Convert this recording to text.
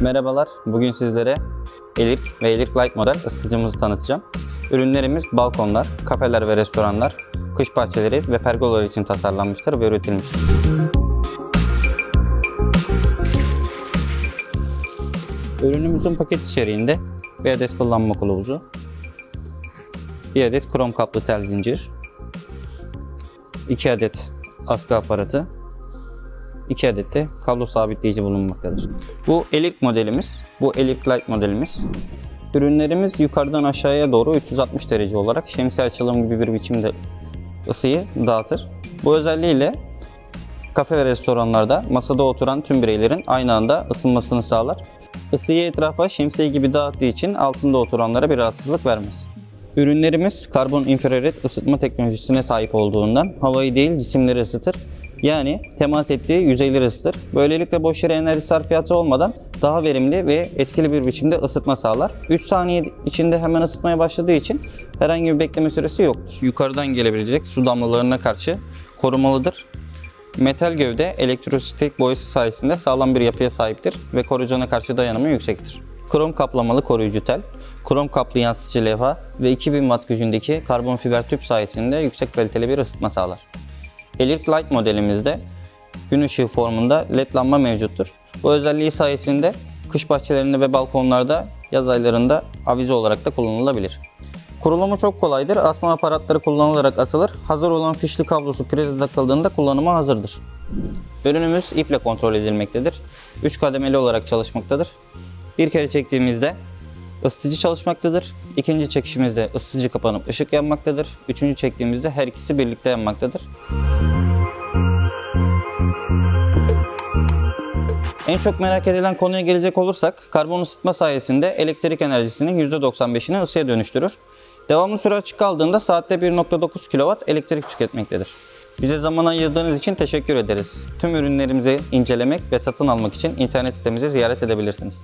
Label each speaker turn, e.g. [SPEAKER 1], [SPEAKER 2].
[SPEAKER 1] Merhabalar, bugün sizlere Elirk ve Elirk Light model ısıtıcımızı tanıtacağım. Ürünlerimiz balkonlar, kafeler ve restoranlar, kış bahçeleri ve pergolalar için tasarlanmıştır ve üretilmiştir. Ürünümüzün paket içeriğinde bir adet kullanma kılavuzu, bir adet krom kaplı tel zincir, 2 adet askı aparatı, 2 adet de kablo sabitleyici bulunmaktadır. Bu Elip modelimiz, bu Elip Light modelimiz. Ürünlerimiz yukarıdan aşağıya doğru 360 derece olarak şemsiye açılım gibi bir biçimde ısıyı dağıtır. Bu özelliğiyle kafe ve restoranlarda masada oturan tüm bireylerin aynı anda ısınmasını sağlar. Isıyı etrafa şemsiye gibi dağıttığı için altında oturanlara bir rahatsızlık vermez. Ürünlerimiz karbon infrared ısıtma teknolojisine sahip olduğundan havayı değil cisimleri ısıtır. Yani temas ettiği yüzeyleri ısıtır. Böylelikle boş yere enerji sarfiyatı olmadan daha verimli ve etkili bir biçimde ısıtma sağlar. 3 saniye içinde hemen ısıtmaya başladığı için herhangi bir bekleme süresi yoktur. Yukarıdan gelebilecek su damlalarına karşı korumalıdır. Metal gövde elektrostatik boyası sayesinde sağlam bir yapıya sahiptir ve korozana karşı dayanımı yüksektir. Krom kaplamalı koruyucu tel, krom kaplı yansıtıcı levha ve 2000 watt gücündeki karbon fiber tüp sayesinde yüksek kaliteli bir ısıtma sağlar. Elirk Light modelimizde gün ışığı formunda led lamba mevcuttur. Bu özelliği sayesinde kış bahçelerinde ve balkonlarda yaz aylarında avize olarak da kullanılabilir. Kurulumu çok kolaydır. Asma aparatları kullanılarak asılır. Hazır olan fişli kablosu prize takıldığında kullanıma hazırdır. Ürünümüz iple kontrol edilmektedir. 3 kademeli olarak çalışmaktadır. Bir kere çektiğimizde ısıtıcı çalışmaktadır. İkinci çekişimizde ısıtıcı kapanıp ışık yanmaktadır. Üçüncü çektiğimizde her ikisi birlikte yanmaktadır. En çok merak edilen konuya gelecek olursak, karbon ısıtma sayesinde elektrik enerjisinin %95'ini ısıya dönüştürür. Devamlı süre açık kaldığında saatte 1.9 kW elektrik tüketmektedir. Bize zaman ayırdığınız için teşekkür ederiz. Tüm ürünlerimizi incelemek ve satın almak için internet sitemizi ziyaret edebilirsiniz.